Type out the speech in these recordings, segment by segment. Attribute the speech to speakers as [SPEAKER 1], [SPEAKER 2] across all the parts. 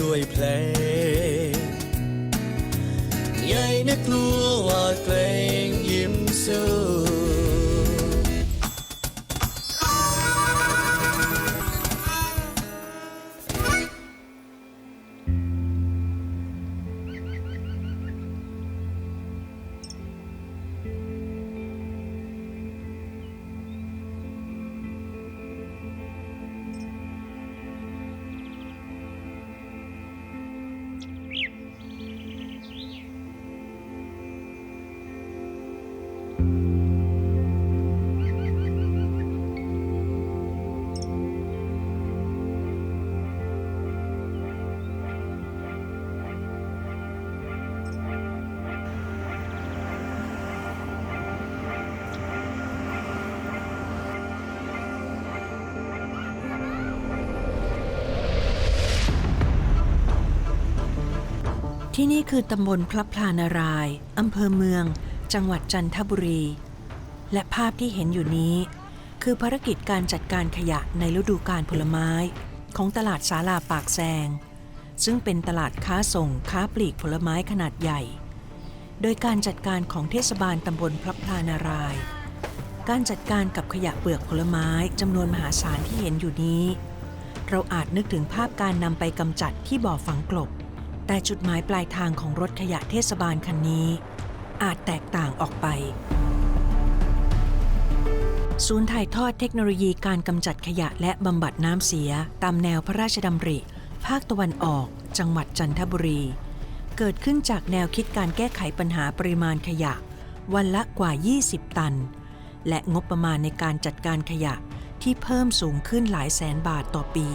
[SPEAKER 1] ด้วยเพลงใหญ่นักกลัวว่าเกรงยิ้มสู้
[SPEAKER 2] ที่นี่คือตำบลพระพลานารายอำเภอเมือง จังหวัดจันทบุรี และภาพที่เห็นอยู่นี้ คือภารกิจการจัดการขยะในฤดูกาลผลไม้ ของตลาดสาลาปากแซง ซึ่งเป็นตลาดค้าส่งค้าปลีกผลไม้ขนาดใหญ่ โดยการจัดการของเทศบาลตำบลพระพลานาราย การจัดการกับขยะเปลือกผลไม้จำนวนมหาศาลที่เห็นอยู่นี้ เราอาจนึกถึงภาพการนำไปกำจัดที่บ่อฝังกลบ แต่จุดหมายปลายทางของรถขยะเทศบาลคันนี้ อาจแตกต่างออกไป ศูนย์ถ่ายทอดเทคโนโลยีการกำจัดขยะและบำบัดน้ำเสียตามแนวพระราชดำริ ภาคตะวันออก จังหวัดจันทบุรี เกิดขึ้นจากแนวคิดการแก้ไขปัญหาปริมาณขยะ วันละกว่า 20 ตัน และงบประมาณในการจัดการขยะที่เพิ่มสูงขึ้นหลายแสนบาทต่อปี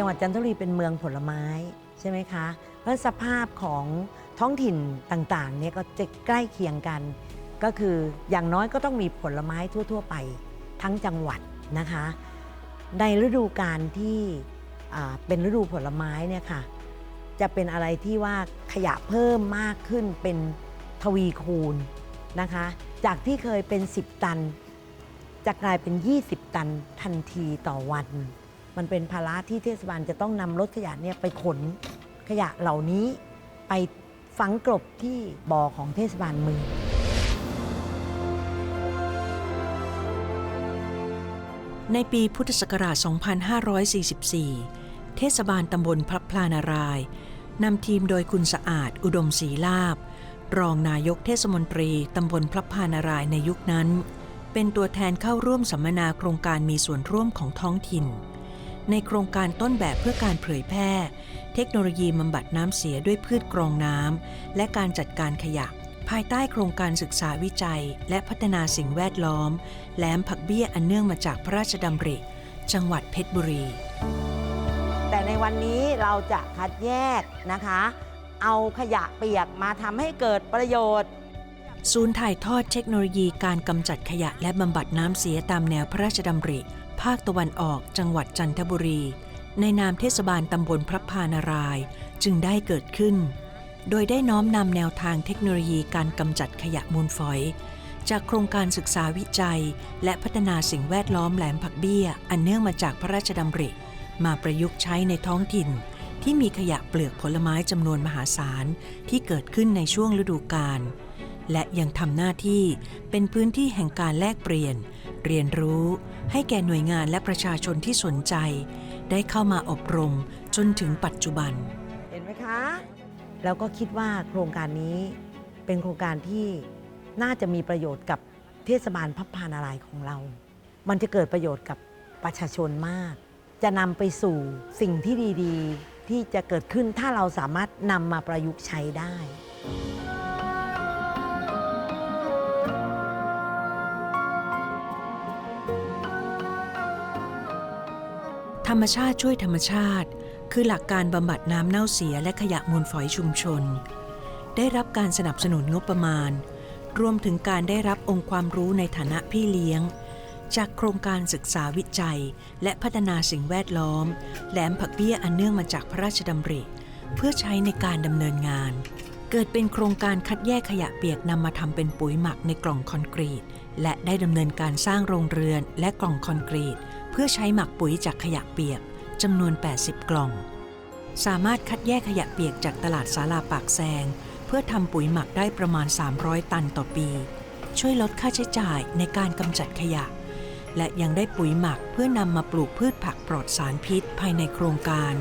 [SPEAKER 3] จังหวัดจันทบุรีเป็นเมืองผลไม้ใช่ไหมคะ เพราะสภาพของท้องถิ่นต่างๆเนี่ยก็จะใกล้เคียงกัน ก็คืออย่างน้อยก็ต้องมีผลไม้ทั่ว ๆ ไปทั้งจังหวัดนะคะ ในฤดูกาลที่เป็นฤดูผลไม้เนี่ยค่ะจะเป็นอะไรที่ว่าขยะเพิ่มมากขึ้นเป็นทวีคูณนะคะ จากที่เคยเป็น 10 ตัน จะกลายเป็น 20 ตันทันทีต่อวัน มันเป็นภาระที่เทศบาลจะต้องนำรถขยะเนี่ยไปขนขยะเหล่านี้ไปฝังกลบที่บ่อของเทศบาลเมือง
[SPEAKER 2] ในปีพุทธศักราช 2544 เทศบาลตำบลพระพลานารายนำทีมโดยคุณสะอาดอุดมศรีลาบ รองนายกเทศมนตรีตำบลพระพลานารายในยุคนั้น เป็นตัวแทนเข้าร่วมสัมมนาโครงการมีส่วนร่วมของท้องถิ่น ในโครงการต้นแบบเพื่อการเผยแพร่ เทคโนโลยีบำบัดน้ำเสียด้วยพืชกรองน้ำและการจัดการขยะ ภายใต้โครงการศึกษาวิจัย และพัฒนาสิ่งแวดล้อม แหลมผักเบี้ยอันเนื่องมาจากพระราชดำริ จังหวัดเพชรบุรี
[SPEAKER 3] แต่ในวันนี้เราจะคัดแยกนะคะ เอาขยะเปียกมาทำให้เกิดประโยชน์
[SPEAKER 2] ศูนย์ถ่ายทอดเทคโนโลยีการกำจัดขยะและบำบัดน้ำเสียตามแนวพระราชดำริ ภาคตะวันออกจังหวัดจันทบุรี ในนามเทศบาลตำบลพระพานารายจึงได้เกิดขึ้น โดยได้น้อมนำแนวทางเทคโนโลยีการกำจัดขยะมูลฝอย จากโครงการศึกษาวิจัย และพัฒนาสิ่งแวดล้อมแหลมผักเบี้ย อันเนื่องมาจากพระราชดำริ มาประยุกต์ใช้ในท้องถิ่น ที่มีขยะเปลือกผลไม้จำนวนมหาศาลที่เกิดขึ้นในช่วงฤดูกาลและยังทำหน้าที่เป็นพื้นที่แห่งการแลกเปลี่ยน เรียนรู้ให้แก่หน่วยงานและประชาชนที่สนใจ ได้เข้ามาอบรมจนถึงปัจจุบัน
[SPEAKER 3] เห็นไหมคะ แล้วก็คิดว่าโครงการนี้เป็นโครงการที่น่าจะมีประโยชน์กับเทศบาลพับพานารายของเรา มันจะเกิดประโยชน์กับประชาชนมาก จะนำไปสู่สิ่งที่ดี ๆ ที่จะเกิดขึ้นถ้าเราสามารถนำมาประยุกต์ใช้ได้
[SPEAKER 2] ธรรมชาติช่วยธรรมชาติ คือหลักการบำบัดน้ำเน่าเสียและขยะมูลฝอยชุมชน ได้รับการสนับสนุนงบประมาณ รวมถึงการได้รับองค์ความรู้ในฐานะพี่เลี้ยง จากโครงการศึกษาวิจัย และพัฒนาสิ่งแวดล้อม แหลมผักเบี้ยอันเนื่องมาจากพระราชดำริ เพื่อใช้ในการดำเนินงาน เกิดเป็นโครงการคัดแยกขยะเปียกนำมาทำเป็นปุ๋ยหมักในกล่องคอนกรีต และได้ดำเนินการสร้างโรงเรือนและกล่องคอนกรีต พื่อใช้หมักปุ๋ยจากขยะเปียกจำนวน 80 กล่อง สามารถคัดแยกขยะเปียกจากตลาดสาลาปากแซง เพื่อทำปุ๋ยหมักได้ประมาณ 300 ตันต่อปี ช่วยลดค่าใช้จ่ายในการกำจัดขยะ และยังได้ปุ๋ยหมักเพื่อนำมาปลูกพืชผักปลอดสารพิษภายในโครงการ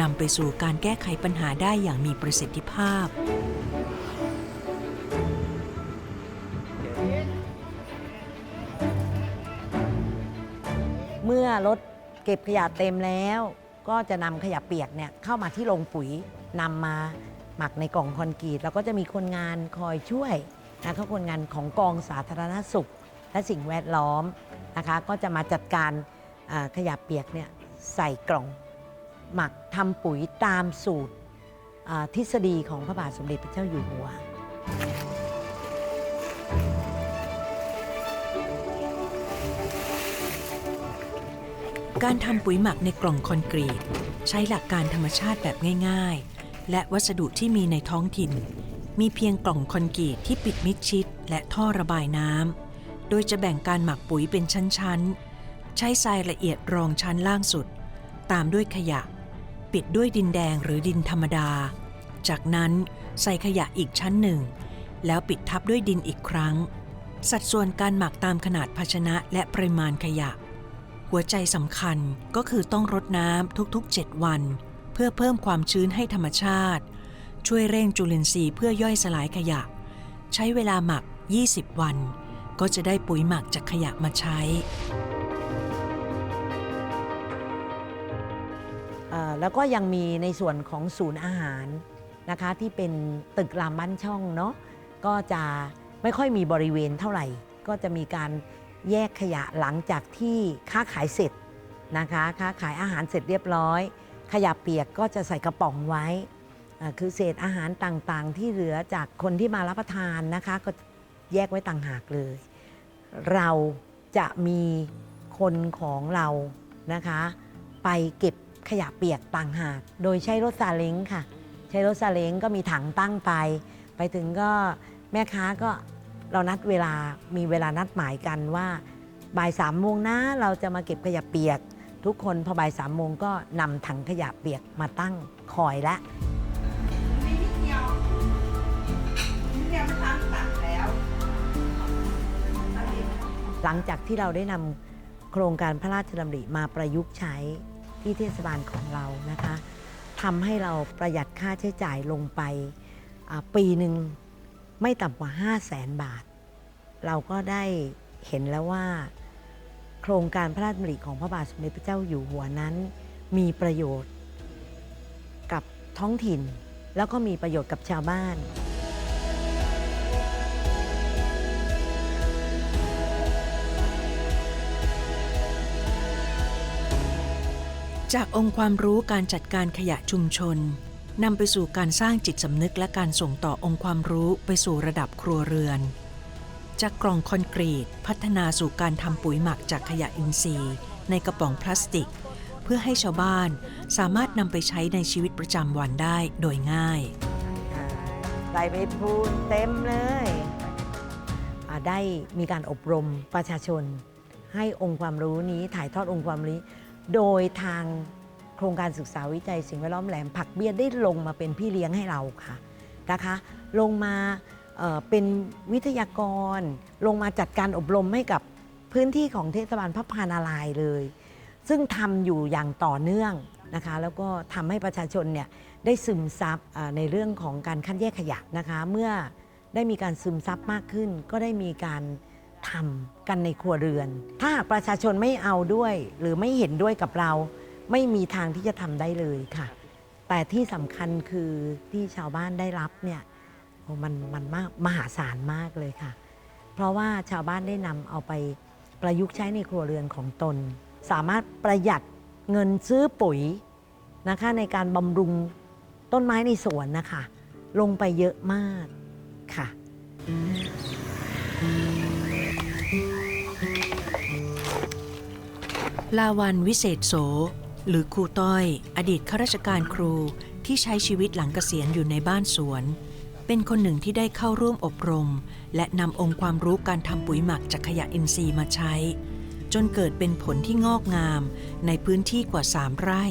[SPEAKER 2] นำไปสู่การแก้ไขปัญหาได้อย่างมีประสิทธิภาพ
[SPEAKER 3] มื่อรถเก็บขยะเต็มแล้ว ก็จะนำขยะเปียกเนี่ยเข้ามาที่โรงปุ๋ยนำมาหมักในกล่องคอนกรีตแล้วก็จะมีคนงานคอยช่วยนะคะคนงานของกองสาธารณสุข และสิ่งแวดล้อมนะคะก็จะมาจัดการขยะเปียกเนี่ยใส่กล่องหมักทำปุ๋ยตามสูตรทฤษฎีของพระบาทสมเด็จพระเจ้าอยู่หัว
[SPEAKER 2] การทำปุ๋ยหมักในกล่องคอนกรีต ใช้หลักการธรรมชาติแบบง่าย ๆ และวัสดุที่มีในท้องถิ่น มีเพียงกล่องคอนกรีตที่ปิดมิดชิด และท่อระบายน้ำโดยจะแบ่งการหมักปุ๋ยเป็นชั้นๆ ใช้ทรายละเอียดรองชั้นล่างสุด ตามด้วยขยะ ปิดด้วยดินแดงหรือดินธรรมดา จากนั้นใส่ขยะอีกชั้นหนึ่ง แล้วปิดทับด้วยดินอีกครั้ง สัดส่วนการหมักตามขนาดภาชนะและปริมาณขยะ หัวใจสำคัญก็คือต้องรดน้ำทุกๆ 7 วัน เพื่อเพิ่มความชื้นให้ธรรมชาติ ช่วยเร่งจุลินทรีย์เพื่อย่อยสลายขยะ ใช้เวลาหมัก 20 วัน ก็จะได้ปุ๋ยหมักจากขยะมาใช้
[SPEAKER 3] แล้วก็ยังมีในส่วนของศูนย์อาหารนะคะที่เป็นตึกรามบ้านช่องเนาะก็จะไม่ค่อยมีบริเวณเท่าไหร่ ก็จะมีการ แยกขยะหลังจากที่ค้าขายเสร็จนะคะค้าขายอาหารเสร็จเรียบร้อย ขยะเปียกก็จะใส่กระป๋องไว้ คือเศษอาหารต่างๆ ที่เหลือจากคนที่มารับประทานนะคะก็แยกไว้ต่างหากเลย เราจะมีคนของเรานะคะ ไปเก็บขยะเปียกต่างหาก โดยใช้รถซาเล้งค่ะ ใช้รถซาเล้งก็มีถังตั้งไป ไปถึงก็แม่ค้าก็ เรานัดเวลามีเวลานัดหมายกันว่าบ่ายสามโมงนะเราจะมาเก็บขยะเปียก ทุกคนพอบ่ายสามโมงก็นำถังขยะเปียกมาตั้งคอยละหลังจากที่เราได้นำโครงการพระราชดำริมาประยุกต์ใช้ที่เทศบาลของเรานะคะทำให้เราประหยัดค่าใช้จ่ายลงไปอ่าปีหนึ่ง ไม่ต่ำกว่า 5 0 0แสนบาท เราก็ได้เห็นแล้วว่า โครงการพระราชดำริของพระบาทสมเด็จพระเจ้าอยู่หัวนั้น มีประโยชน์กับท้องถิ่น แล้วก็มีประโยชน์กับชาวบ้าน
[SPEAKER 2] จากองค์ความรู้การจัดการขยะชุมชน นำไปสู่การสร้างจิตสำนึกและการส่งต่อองค์ความรู้ไปสู่ระดับครัวเรือน จากกล่องคอนกรีตพัฒนาสู่การทำปุ๋ยหมักจากขยะอินทรีย์ ในกระป๋องพลาสติก เพื่อให้ชาวบ้านสามารถนำไปใช้ในชีวิตประจำวันได้โดยง่าย
[SPEAKER 3] ใส่ไปพูนเต็มเลยได้มีการอบรมประชาชน ให้องค์ความรู้นี้ถ่ายทอดองค์ความรู้โดยทาง โครงการศึกษาวิจัยสิ่งแวดล้อมแหลมผักเบี้ยได้ลงมาเป็นพี่เลี้ยงให้เราค่ะนะคะ ลงมาเเป็นวิทยากร ลงมาจัดการอบรมให้กับพื้นที่ของเทศบาลพระพานารายเลย ซึ่งทำอยู่อย่างต่อเนื่องนะคะ แล้วก็ทำให้ประชาชนเนี่ยได้ซึมซับในเรื่องของการคัดแยกขยะนะคะ เมื่อได้มีการซึมซับมากขึ้น ก็ได้มีการทำกันในครัวเรือน ถ้าหากประชาชนไม่เอาด้วยหรือไม่เห็นด้วยกับเรา ไม่มีทางที่จะทำได้เลยค่ะ แต่ที่สำคัญคือที่ชาวบ้านได้รับเนี่ยโอ้มันมันมากมหาศาลมากเลยค่ะ เพราะว่าชาวบ้านได้นำเอาไปประยุกต์ใช้ในครัวเรือนของตน สามารถประหยัดเงินซื้อปุ๋ยนะคะในการบำรุงต้นไม้ในสวนนะคะ ลงไปเยอะมากค่ะ
[SPEAKER 2] ลาวันวิเศษโส หรือครูต้อย อดีตข้าราชการครูที่ใช้ชีวิตหลังเกษียณอยู่ในบ้านสวน เป็นคนหนึ่งที่ได้เข้าร่วมอบรม และนำองค์ความรู้การทำปุ๋ยหมักจากขยะอินทรีย์มาใช้ จนเกิดเป็นผลที่งอกงามในพื้นที่กว่า3ไร่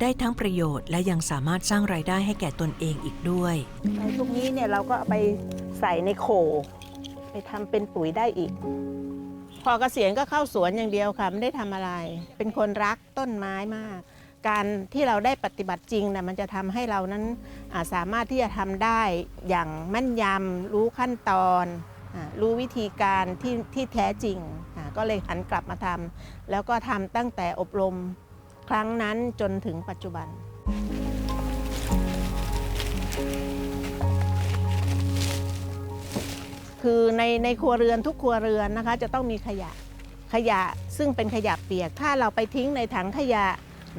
[SPEAKER 2] ได้ทั้งประโยชน์และยังสามารถสร้างรายได้ให้แก่ตนเองอีกด้วย
[SPEAKER 4] ไอ้พวกนี้เนี่ยเราก็เอาไปใส่ในโขไปทำเป็นปุ๋ยได้อีก พอเกษียณก็เข้าสวนอย่างเดียวค่ะไม่ได้ทำอะไร เป็นคนรักต้นไม้มาก การที่เราได้ปฏิบัติจริงนะมันจะทำให้เรานั้นอ่าสามารถที่จะทำได้อย่างแม่นยำรู้ขั้นตอนอารู้วิธีการที่ที่แท้จริงอ่าก็เลยหันกลับมาทำแล้วก็ทำตั้งแต่อบรมครั้งนั้นจนถึงปัจจุบัน คือในในครัวเรือนทุกครัวเรือนนะคะ จะต้องมีขยะขยะซึ่งเป็นขยะเปียก ถ้าเราไปทิ้งในถังขยะ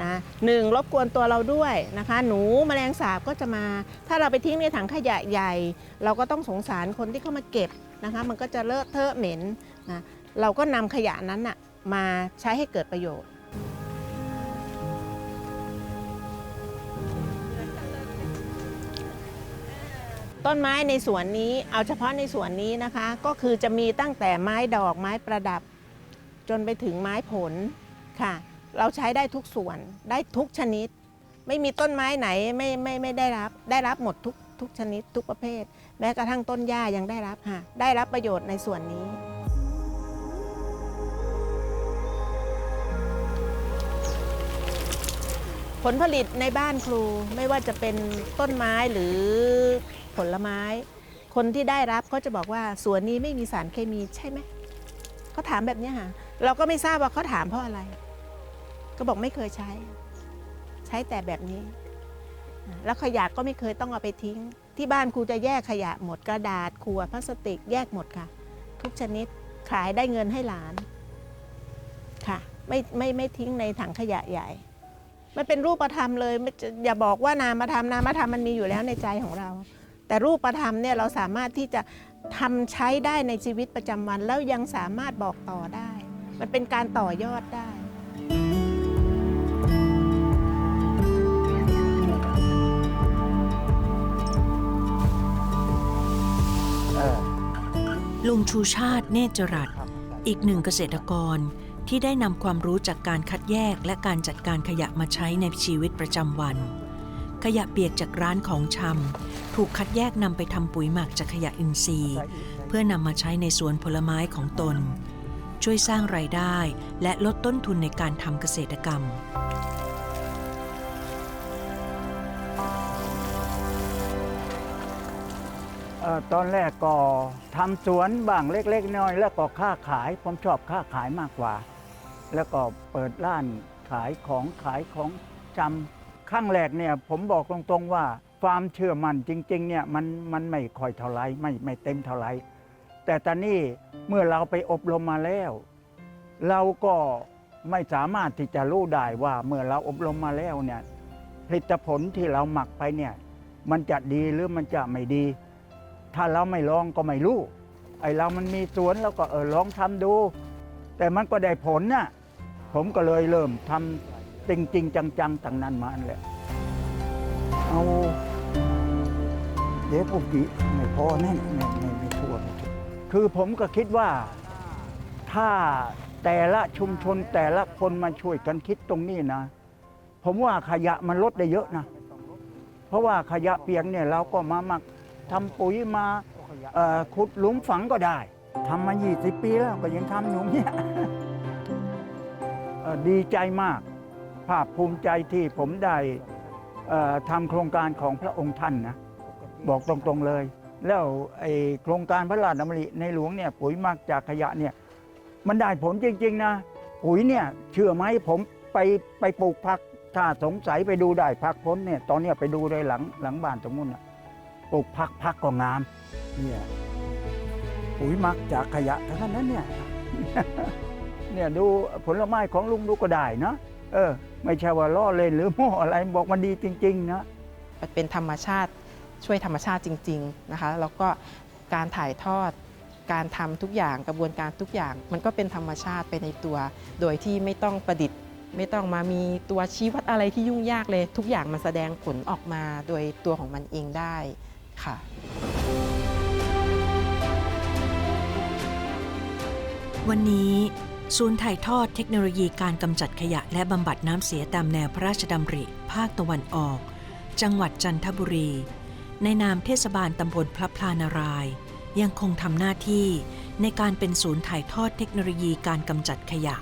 [SPEAKER 4] นะหนึ่งรบกวนตัวเราด้วยนะคะ หนูแมลงสาบก็จะมา ถ้าเราไปทิ้งในถังขยะใหญ่ เราก็ต้องสงสารคนที่เข้ามาเก็บนะคะ มันก็จะเลอะเทอะเหม็นนะเราก็นำขยะนั้นนะมาใช้ให้เกิดประโยชน์ ต้นไม้ในสวนนี้เอาเฉพาะในสวนนี้นะคะ ก็คือจะมีตั้งแต่ไม้ดอกไม้ประดับ จนไปถึงไม้ผลค่ะ เราใช้ได้ทุกส่วนได้ทุกชนิด ไม่มีต้นไม้ไหนไม่ไม่ไม่ได้รับ ได้รับหมดทุกทุกชนิดทุกประเภท แม้กระทั่งต้นหญ้ายังได้รับค่ะ ได้รับประโยชน์ในส่วนนี้ผลผลิตในบ้านครูไม่ว่าจะเป็นต้นไม้หรือ ผลไม้ คนที่ได้รับเขาจะบอกว่าสวนนี้ไม่มีสารเคมีใช่ไหมเขาถามแบบนี้ค่ะ เราก็ไม่ทราบว่าเขาถามเพราะอะไร ก็บอกไม่เคยใช้ ใช้แต่แบบนี้ แล้วขยะก็ไม่เคยต้องเอาไปทิ้ง ที่บ้านครูจะแยกขยะหมดกระดาษขวดพลาสติกแยกหมดค่ะ ทุกชนิดขายได้เงินให้หลานค่ะ ไม่ไม่ไม่ทิ้งในถังขยะใหญ่มันเป็นรูปธรรมเลยอย่าบอกว่านามธรรมนามธรรมมันมีอยู่แล้วในใจของเรา แต่รูปธรรมเนี่ยเราสามารถที่จะทำใช้ได้ในชีวิตประจำวัน แล้วยังสามารถบอกต่อได้ มันเป็นการต่อยอดได้
[SPEAKER 2] ลุงชูชาติเนตรจรัสอีกหนึ่งเกษตรกรที่ได้นำความรู้จากการคัดแยกและการจัดการขยะมาใช้ในชีวิตประจำวัน ขยะเปียกจากร้านของชำ ถูกคัดแยกนำไปทำปุ๋ยหมักจากขยะอินทรีย์ เพื่อนำมาใช้ในสวนผลไม้ของตน ช่วยสร้างรายได้ และลดต้นทุนในการทำเกษตรกรรม
[SPEAKER 5] เอ่อตอนแรกก็ทำสวนบ้างเล็กๆน้อยๆแล้วก็ค้าขาย ผมชอบค้าขายมากกว่า แล้วก็เปิดร้านขายของขายของจำข้างแรกเนี่ย ผมบอกตรงๆว่า ความเชื่อมั่นจริงๆเนี่ยมันมันไม่ค่อยเท่าไรไม่ไม่เต็มเท่าไรแต่ตอนนี้เมื่อเราไปอบรมมาแล้ว เราก็ไม่สามารถที่จะรู้ได้ว่าเมื่อเราอบรมมาแล้วเนี่ยผลิตผลที่เราหมักไปเนี่ยมันจะดีหรือมันจะไม่ดี ถ้าเราไม่ลองก็ไม่รู้ ไอเรามันมีสวนเราก็เออลองทำดู แต่มันก็ได้ผลน่ะผมก็เลยเริ่มทำจริงจริงจังๆตั้งนั้นมาอันแหละเอา เดี๋ยวพวกนี้ไม่พอแน่ไม่ไม่ไม่ทั่วคือผมก็คิดว่าถ้าแต่ละชุมชนแต่ละคนมาช่วยกันคิดตรงนี้นะ ผมว่าขยะมันลดได้เยอะนะ เพราะว่าขยะเปียกเนี่ยเราก็มามักทำปุ๋ยมาขุดหลุมฝังก็ได้ทำมา 20 ปีแล้วก็ยังทำอยู่เนี่ยดีใจมาก ภาคภูมิใจที่ผมได้ทำโครงการของพระองค์ท่านนะ บอกตรงๆเลย แล้วไอโครงการพระราชดำริในหลวงเนี่ยปุ๋ยมักจากขยะเนี่ยมันได้ผลจริง ๆ นะ ปุ๋ยเนี่ยเชื่อไหมผมไปไปปลูกผักถ้าสงสัยไปดูได้ผักพ้นเนี่ยตอนนี้ไปดูได้หลังหลังบ้านตรงนู้นนะปลูกผักผักก็งามเนี่ยปุ๋ยมักจากขยะทั้งนั้นเนี่ยเนี่ยดูผลไม้ของลุงดูก็ได้เนาะเออ ไม่ใช่ว่าล้อเล่นหรือโม้อะไรบอกมันดีจริง ๆ นะ
[SPEAKER 6] เป็นธรรมชาติ ช่วยธรรมชาติจริงๆนะคะแล้วก็การถ่ายทอดการทำทุกอย่างกระบวนการทุกอย่าง มันก็เป็นธรรมชาติไปในตัว โดยที่ไม่ต้องประดิษฐ์ ไม่ต้องมามีตัวชี้วัดอะไรที่ยุ่งยากเลย ทุกอย่างมันแสดงผลออกมาโดยตัวของมันเองได้ค่ะ
[SPEAKER 2] วันนี้ ศูนย์ถ่ายทอดเทคโนโลยีการกำจัดขยะและบำบัดน้ำเสียตามแนวพระราชดำริ ภาคตะวันออก จังหวัดจันทบุรี ในนามเทศบาลตำบลพระพลานาราย ยังคงทำหน้าที่ในการเป็นศูนย์ถ่ายทอดเทคโนโลยีการกำจัดขยะ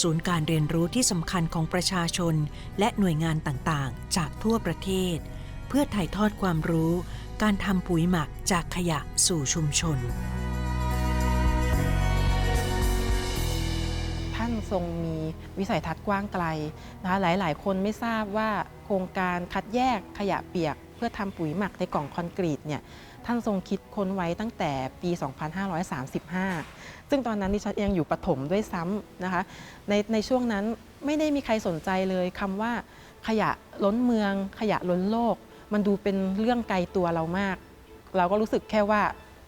[SPEAKER 2] ศูนย์การเรียนรู้ที่สำคัญของประชาชน และหน่วยงานต่างๆ จากทั่วประเทศ เพื่อถ่ายทอดความรู้ การทำปุ๋ยหมักจากขยะสู่ชุมชน
[SPEAKER 6] ท่านทรงมีวิสัยทัศน์กว้างไกลนะคะหลายๆ คนไม่ทราบว่าโครงการคัดแยกขยะเปียก พื่อทำปุ๋ยหมักในกล่องคอนกรีตเนี่ยท่านทรงคิดค้นไว้ตั้งแต่ปี 2535 ซึ่งตอนนั้นดิฉันเองอยู่ปฐมด้วยซ้ำนะคะในในช่วงนั้นไม่ได้มีใครสนใจเลยคำว่าขยะล้นเมือง ขยะล้นโลก มันดูเป็นเรื่องไกลตัวเรามาก เราก็รู้สึกแค่ว่า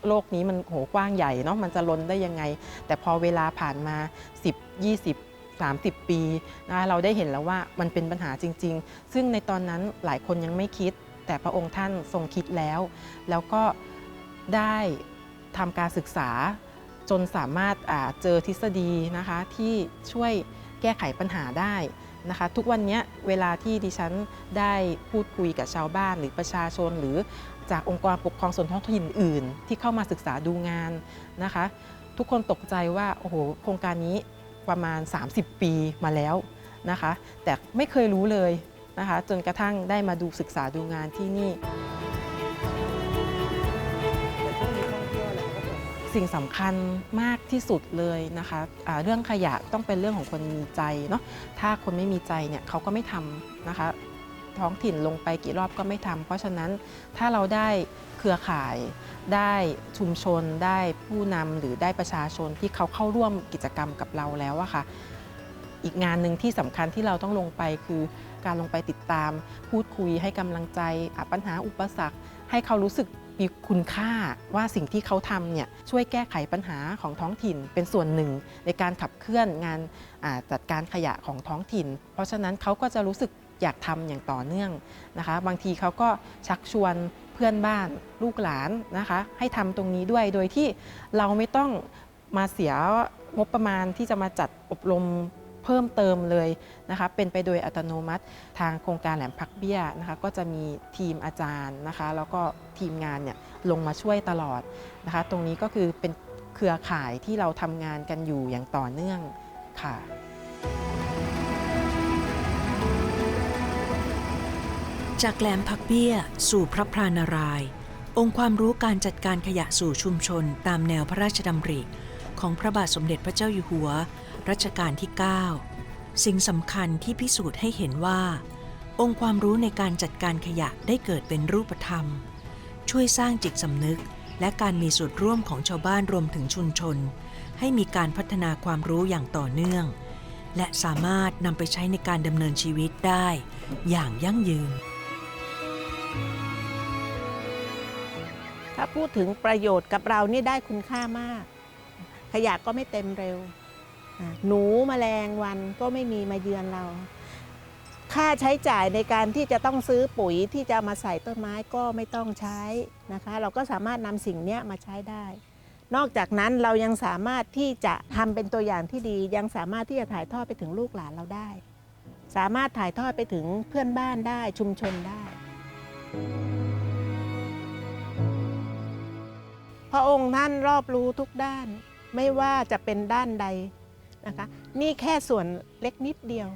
[SPEAKER 6] โลกนี้มันโหกว้างใหญ่เนาะมันจะล้นได้ยังไง แต่พอเวลาผ่านมา 10 20 30 ปีนะคะเราได้เห็นแล้วว่ามันเป็นปัญหาจริง ๆ ซึ่งในตอนนั้นหลายคนยังไม่คิด แต่พระองค์ท่านทรงคิดแล้ว แล้วก็ได้ทำการศึกษาจนสามารถาเจอทฤษฎีนะคะที่ช่วยแก้ไขปัญหาได้นะคะทุกวันนี้เวลาที่ดิฉันได้พูดคุยกับชาวบ้านหรือประชาชน หรือจากองค์กรปกครองส่วนท้องถิ่นอื่น ที่เข้ามาศึกษาดูงานนะคะ ทุกคนตกใจว่าโอ้โหโครงการนี้ประมาณ 30 ปีมาแล้วนะคะ แต่ไม่เคยรู้เลย นะคะจนกระทั่งได้มาดูศึกษาดูงานที่นี่ สิ่งสำคัญมากที่สุดเลยนะคะะเรื่องขยะต้องเป็นเรื่องของคนมีใจเนาะถ้าคนไม่มีใจเนี่ยเขาก็ไม่ทำนะคะท้องถิ่นลงไปกี่รอบก็ไม่ทำเพราะฉะนั้นถ้าเราได้เครือข่ายได้ชุมชนได้ผู้นำหรือได้ประชาชนที่เขาเข้าร่วมกิจกรรมกับเราแล้วอะค่ะ อีกงานหนึ่งที่สำคัญที่เราต้องลงไปคือ การลงไปติดตาม พูดคุยให้กำลังใจปัญหาอุปสรรค ให้เขารู้สึกมีคุณค่าว่าสิ่งที่เขาทำเนี่ยช่วยแก้ไขปัญหาของท้องถิ่นเป็นส่วนหนึ่ง ในการขับเคลื่อนงานาจัดการขยะของท้องถิ่น เพราะฉะนั้นเขาก็จะรู้สึกอยากทำอย่างต่อเนื่องนะคะ บางทีเขาก็ชักชวนเพื่อนบ้านลูกหลานนะคะ ให้ทำตรงนี้ด้วยโดยที่เราไม่ต้องมาเสียงบประมาณที่จะมาจัดอบรม เพิ่มเติมเลยนะคะเป็นไปโดยอัตโนมัติทางโครงการแหลมพักเบี้ยนะคะก็จะมีทีมอาจารย์นะคะแล้วก็ทีมงานเนี่ยลงมาช่วยตลอดนะคะตรงนี้ก็คือเป็นเครือข่ายที่เราทำงานกันอยู่อย่างต่อเนื่องค่ะ
[SPEAKER 2] จากแหลมพักเบี้ย สู่พระพรานาราย องค์ความรู้การจัดการขยะสู่ชุมชน ตามแนวพระราชดำริ ของพระบาทสมเด็จพระเจ้าอยู่หัว รัชกาลที่ 9 สิ่งสำคัญที่พิสูจน์ให้เห็นว่า องค์ความรู้ในการจัดการขยะได้เกิดเป็นรูปธรรม ช่วยสร้างจิตสำนึก และการมีส่วนร่วมของชาวบ้านรวมถึงชุมชน ให้มีการพัฒนาความรู้อย่างต่อเนื่อง และสามารถนำไปใช้ในการดำเนินชีวิตได้อย่างยั่งยืน
[SPEAKER 4] ถ้าพูดถึงประโยชน์กับเรานี่ได้คุณค่ามาก ขยะก็ไม่เต็มเร็ว หนูแมลงวันก็ไม่มีมาเยือนเรา ค่าใช้จ่ายในการที่จะต้องซื้อปุ๋ยที่จะมาใส่ต้นไม้ก็ไม่ต้องใช้นะคะ เราก็สามารถนำสิ่งนี้มาใช้ได้ นอกจากนั้นเรายังสามารถที่จะทำเป็นตัวอย่างที่ดี ยังสามารถที่จะถ่ายทอดไปถึงลูกหลานเราได้ สามารถถ่ายทอดไปถึงเพื่อนบ้านได้ชุมชนได้พระองค์ท่านรอบรู้ทุกด้าน ไม่ว่าจะเป็นด้านใด นะคะนี่แค่ส่วนเล็กนิดเดียว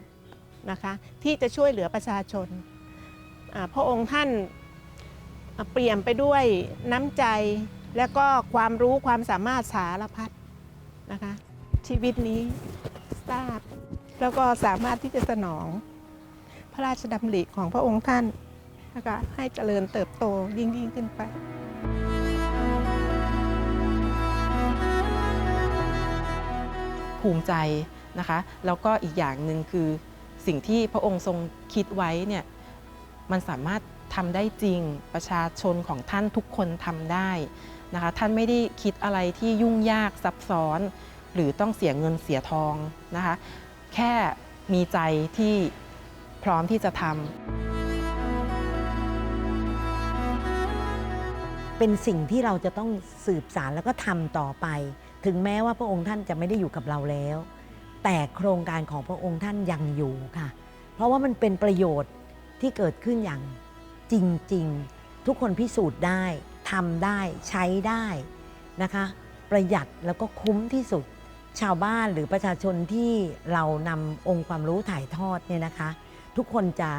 [SPEAKER 4] นะคะที่จะช่วยเหลือประชาชน พระองค์ท่านเปลี่ยนไปด้วยน้ำใจและก็ความรู้ความสามารถสารพัดนะคะชีวิตนี้ทราบ แล้วก็สามารถที่จะสนอง พระราชดำริของพระองค์ท่านนะคะให้เจริญเติบโตยิ่งยิ่งขึ้นไป
[SPEAKER 6] ภูมิใจนะคะแล้วก็อีกอย่างหนึ่งคือสิ่งที่พระองค์ทรงคิดไว้เนี่ยมันสามารถทำได้จริงประชาชนของท่านทุกคนทำได้นะคะท่านไม่ได้คิดอะไรที่ยุ่งยากซับซ้อน หรือต้องเสียเงินเสียทองนะคะแค่มีใจที่พร้อมที่จะทำ
[SPEAKER 3] เป็นสิ่งที่เราจะต้องสืบสารแล้วก็ทำต่อไป ถึงแม้ว่าพระองค์ท่านจะไม่ได้อยู่กับเราแล้ว แต่โครงการของพระองค์ท่านยังอยู่ค่ะ เพราะว่ามันเป็นประโยชน์ที่เกิดขึ้นอย่างจริง ๆ ทุกคนพิสูจน์ได้ทำได้ใช้ได้นะคะ ประหยัดแล้วก็คุ้มที่สุด ชาวบ้านหรือประชาชนที่เรานำองค์ความรู้ถ่ายทอดเนี่ยนะคะ ทุกคนจะ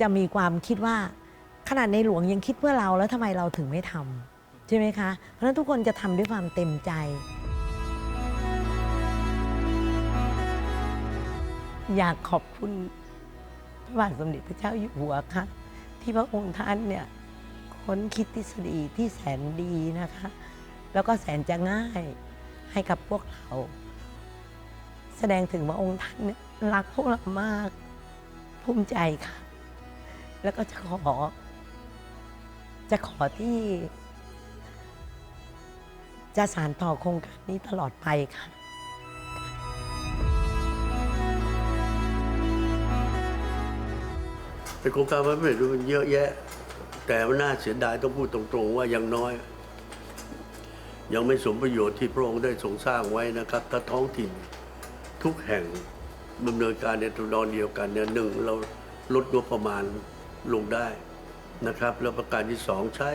[SPEAKER 3] จะมีความคิดว่าขนาดในหลวงยังคิดเพื่อเราแล้วทำไมเราถึงไม่ทำใช่ไหมคะ เพราะฉะนั้นทุกคนจะทำด้วยความเต็มใจ อยากขอบคุณพระบาทสมเด็จพระเจ้าอยู่หัวค่ะ ที่พระองค์ท่านเนี่ยค้นคิดทฤษฎีที่แสนดีนะคะ แล้วก็แสนจะง่ายให้กับพวกเรา แสดงถึงว่าองค์ท่านเนี่ยรักพวกเรามากภูมิใจค่ะ แล้วก็จะขอ จะขอที่ จะสานต่อโครงการนี้ตลอดไปค่ะ
[SPEAKER 7] โครงการพระราชดำริมันเยอะแยะ แต่มันน่าเสียดายต้องพูดตรงๆ ว่ายังน้อย ยังไม่สมประโยชน์ที่พระองค์ได้ทรงสร้างไว้นะครับ ถ้าท้องถิ่นทุกแห่งดำเนินการในตัวนอนเดียวกันเนี่ยหนึ่งเราลดงบประมาณลงได้นะครับ แล้วประการที่สองใช้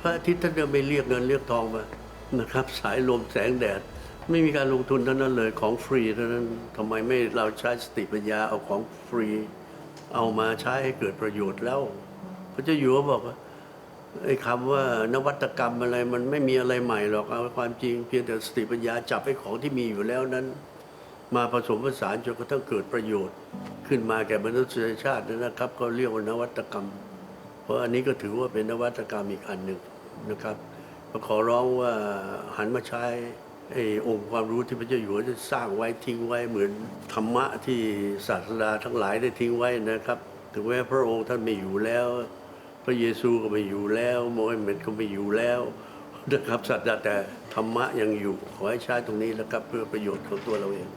[SPEAKER 7] พระอาทิตย์ท่านจะไม่เรียกเงินเรียกทองมานะครับ สายลมแสงแดด ไม่มีการลงทุนเท่านั้นเลยของฟรีเท่านั้นทำไมไม่เราใช้สติปัญญาเอาของฟรี เอามาใช้ให้เกิดประโยชน์แล้ว พระเจ้าอยู่หัวบอกว่าไอ้คำว่านวัตกรรมอะไรมันไม่มีอะไรใหม่หรอกเอาความจริงเพียงแต่สติปัญญาจับไอ้ของที่มีอยู่แล้วนั้น มาผสมผสานจนกระทั่งเกิดประโยชน์ ขึ้นมาแก่มนุษยชาตินะครับ ก็เรียกว่านวัตกรรม เพราะอันนี้ก็ถือว่าเป็นนวัตกรรมอีกอันหนึ่งนะครับขอร้องว่าหันมาใช้ ไอ้องค์ความรู้ที่พระเจ้าอยู่หัวได้สร้างไว้ทิ้งไว้เหมือนธรรมะที่ศาสดาทั้งหลายได้ทิ้งไว้นะครับ ถึงแม้พระองค์ท่านไม่อยู่แล้ว พระเยซูก็ไม่อยู่แล้วโมฮัมเหม็ดก็ไม่อยู่แล้วนะครับศาสดาแต่ธรรมะยังอยู่ขอให้ใช้ตรงนี้นะครับเพื่อประโยชน์ของตัวเราเอง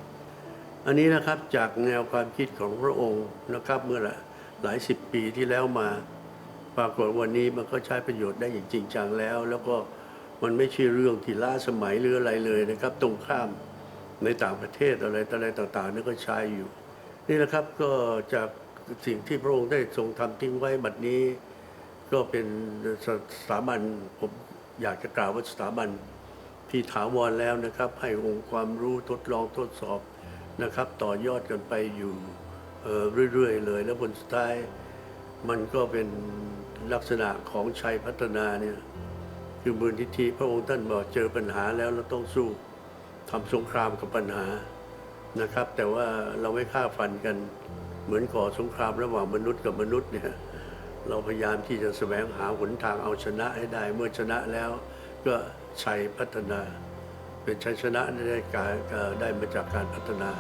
[SPEAKER 7] อันนี้นะครับจากแนวความคิดของพระองค์นะครับเมื่อหลายสิบปีที่แล้วมาปรากฏวันนี้มันก็ใช้ประโยชน์ได้อย่างจริงจังแล้ว แล้วก็ มันไม่ใช่เรื่องที่ล้าสมัยหรืออะไรเลยนะครับ ตรงข้ามในต่างประเทศอะไรต่อะไรต่างๆนั่นก็ใช้อยู่ นี่นะครับก็จากสิ่งที่พระองค์ได้ทรงทำทิ้งไว้บัดนี้ ก็เป็นสถาบันผมอยากจะกล่าวว่าสถาบันที่ถาวรแล้วนะครับ ให้องค์ความรู้ทดลองทดสอบนะครับ ต่อยอดกันไปอยู่เเรื่อยๆเลย แล้วผลสุดท้ายมันก็เป็นลักษณะของชัยพัฒนาเนี่ย คือมูลทิธิพระองค์ท่านบอกเจอปัญหาแล้วเราต้องสู้ทำสงครามกับปัญหานะครับ แต่ว่าเราไม่ฆ่าฟันกัน เหมือนก่อสงครามระหว่างมนุษย์กับมนุษย์เนี่ยเราพยายามที่จะแสวงหาหนทางเอาชนะให้ได้ เมื่อชนะแล้วก็ชัยพัฒนา เป็นชัยชนะได้การได้มาจากการพัฒนา